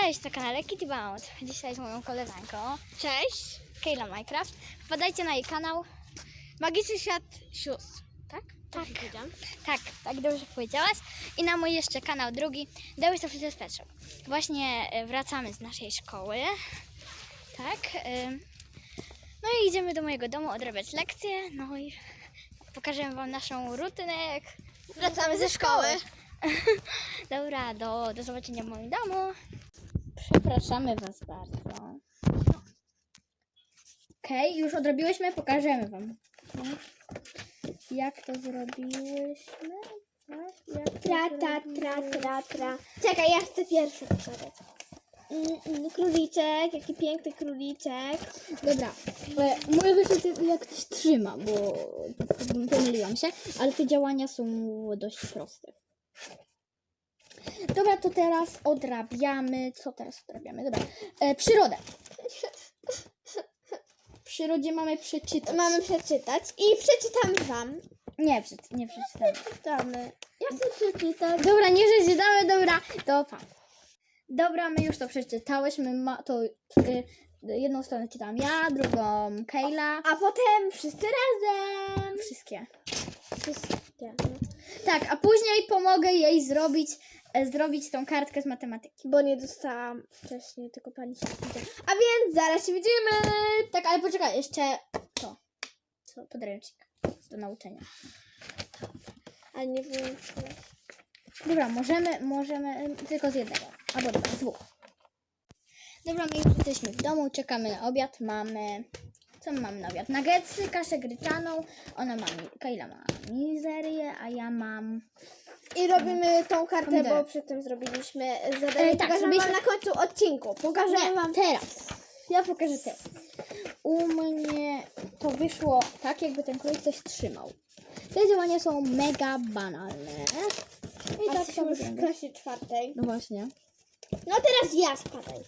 Cześć, to kanale Kitty Bound. Dzisiaj z moją koleżanką. Cześć. Kayla Minecraft. Wpadajcie na jej kanał. Magiczny świat sióstr. Tak? Tak. Tak, tak dobrze powiedziałaś. I na mój jeszcze kanał drugi. Deły to przecież Pet Shop. Właśnie e, wracamy z naszej szkoły. Tak. e, No i idziemy do mojego domu odrabiać lekcje. No i pokażemy wam naszą rutynę, jak Wracamy ze szkoły. Dobra, do, do zobaczenia w moim domu. Przepraszamy Was bardzo. Okej, już odrobiłyśmy, pokażemy Wam. Jak to zrobiłyśmy? Tak, jak to Tra, ta, tra, tra, tra. Czekaj, ja chcę pierwszy pokazać. Mm, mm, Króliczek, jaki piękny króliczek. Dobra, e, mój wyszedł jak ktoś trzyma, bo pomyliłam się, ale te działania są dość proste. Dobra, to teraz odrabiamy. Co teraz odrabiamy? Dobra, e, przyrodę. W przyrodzie mamy przeczytać. Mamy przeczytać i przeczytamy wam. Nie, przeczy- nie przeczytamy. Czytamy. Ja chcę przeczytać. Dobra, nie przeczytamy, dobra, to pan. Dobra, my już to przeczytałyśmy. Ma, to y, jedną stronę czytam ja, drugą Kayla. A potem wszyscy razem. Wszystkie. Wszystkie. Tak, a później pomogę jej zrobić, zrobić tą kartkę z matematyki. Bo nie dostałam wcześniej, tylko pani się. A więc zaraz się widzimy. Tak, ale poczekaj, jeszcze to. Co? Podręcznik do nauczenia. A nie wiem. Dobra, możemy, możemy tylko z jednego. Albo dobra, z dwóch. Dobra, my już jesteśmy w domu, czekamy na obiad, mamy... Co my mamy na obiad? Nuggetsy, kaszę gryczaną, ona ma, Kayla ma mizerię, a ja mam... I robimy tą kartę, Pomidory. bo przedtem zrobiliśmy zadanie. E, tak, Pokażemy zrobiliśmy- wam na końcu odcinku. Pokażemy wam. teraz. Ja pokażę teraz. U mnie to wyszło tak, jakby ten królik coś trzymał. Te działania są mega banalne. I A tak co się już wygląda? w klasie czwartej. No właśnie. No teraz ja spadaj.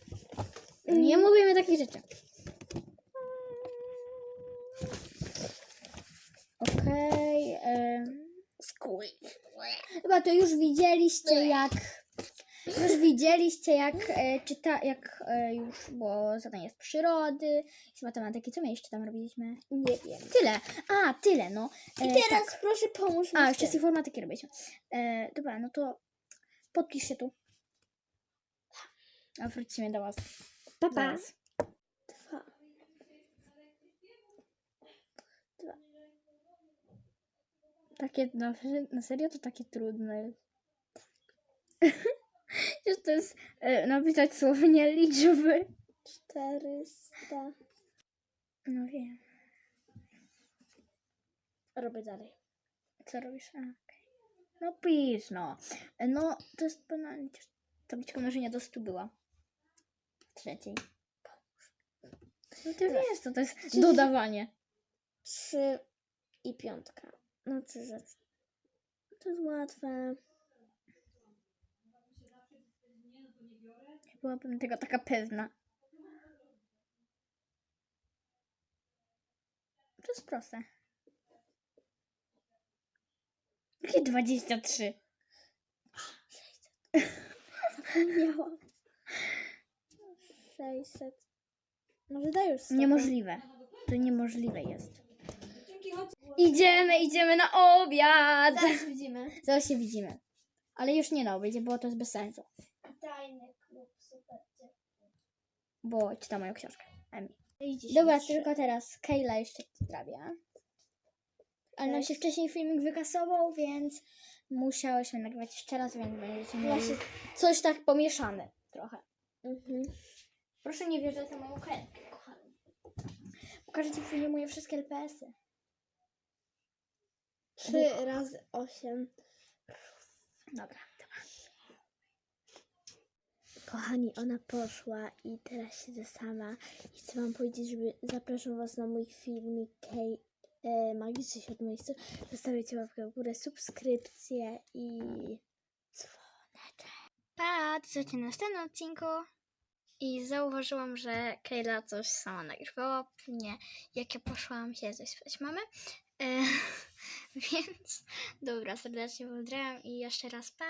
Nie mówimy takich rzeczy. Okej. em, Chyba to już widzieliście jak. Już widzieliście jak e, czyta, jak e, już było zadanie z przyrody, z matematyki. Co my jeszcze tam robiliśmy? Nie wiem. Tyle. A, tyle, no. E, I teraz tak. proszę pomóż mi. A, jeszcze z informatyki robiliśmy. E, dobra, no to podpisz się tu. A wrócimy do Was. Pa, pa. Zaraz. Takie, na, na serio to takie trudne. Że to jest e, napisać słownie liczby. 400. No wiem. Robię dalej. Co robisz? A, okej. No pisz, no. E, No, to jest banalnie. Tabliczka mnożenia do 100 była. Trzeciej. No ty wiesz, co to jest Czyli- dodawanie. 3 i piątka. No trzy rzeczy. To jest łatwe. Nie byłabym tego taka pewna. To jest proste. Jakie 23? Zapomniałam. 600. Może daj już sobie. Niemożliwe. To niemożliwe jest. Idziemy, idziemy na obiad! Zaraz widzimy. Zaraz się widzimy. Ale już nie na obiedzie, bo to jest bez sensu. Tajny klub, super. Bo czyta moją książkę. Emi. Idzie Dobra, tylko teraz Kayla jeszcze zdrawia. Ale nam Tak. się wcześniej filmik wykasował, więc musiałyśmy nagrywać jeszcze raz, więc będziecie mieli się... coś tak pomieszane trochę. Mhm. Proszę nie wierzyć na moją kręgę, kochani. Pokażę Ci później moje wszystkie LPS-y. 3 razy 8. Dobra. Kochani, ona poszła i teraz siedzę sama i chcę wam powiedzieć, żeby zapraszam was na mój filmik Kej, e, Magiczny Świat Miejscu. Zostawicie łapkę w górę, subskrypcję i dzwoneczek. Pa, to zobaczycie na następnym odcinku. I zauważyłam, że Kayla coś sama nagrywała. Pewnie jak ja poszłam się zaśpać mamy. E, więc dobra, serdecznie pozdrawiam i jeszcze raz pa!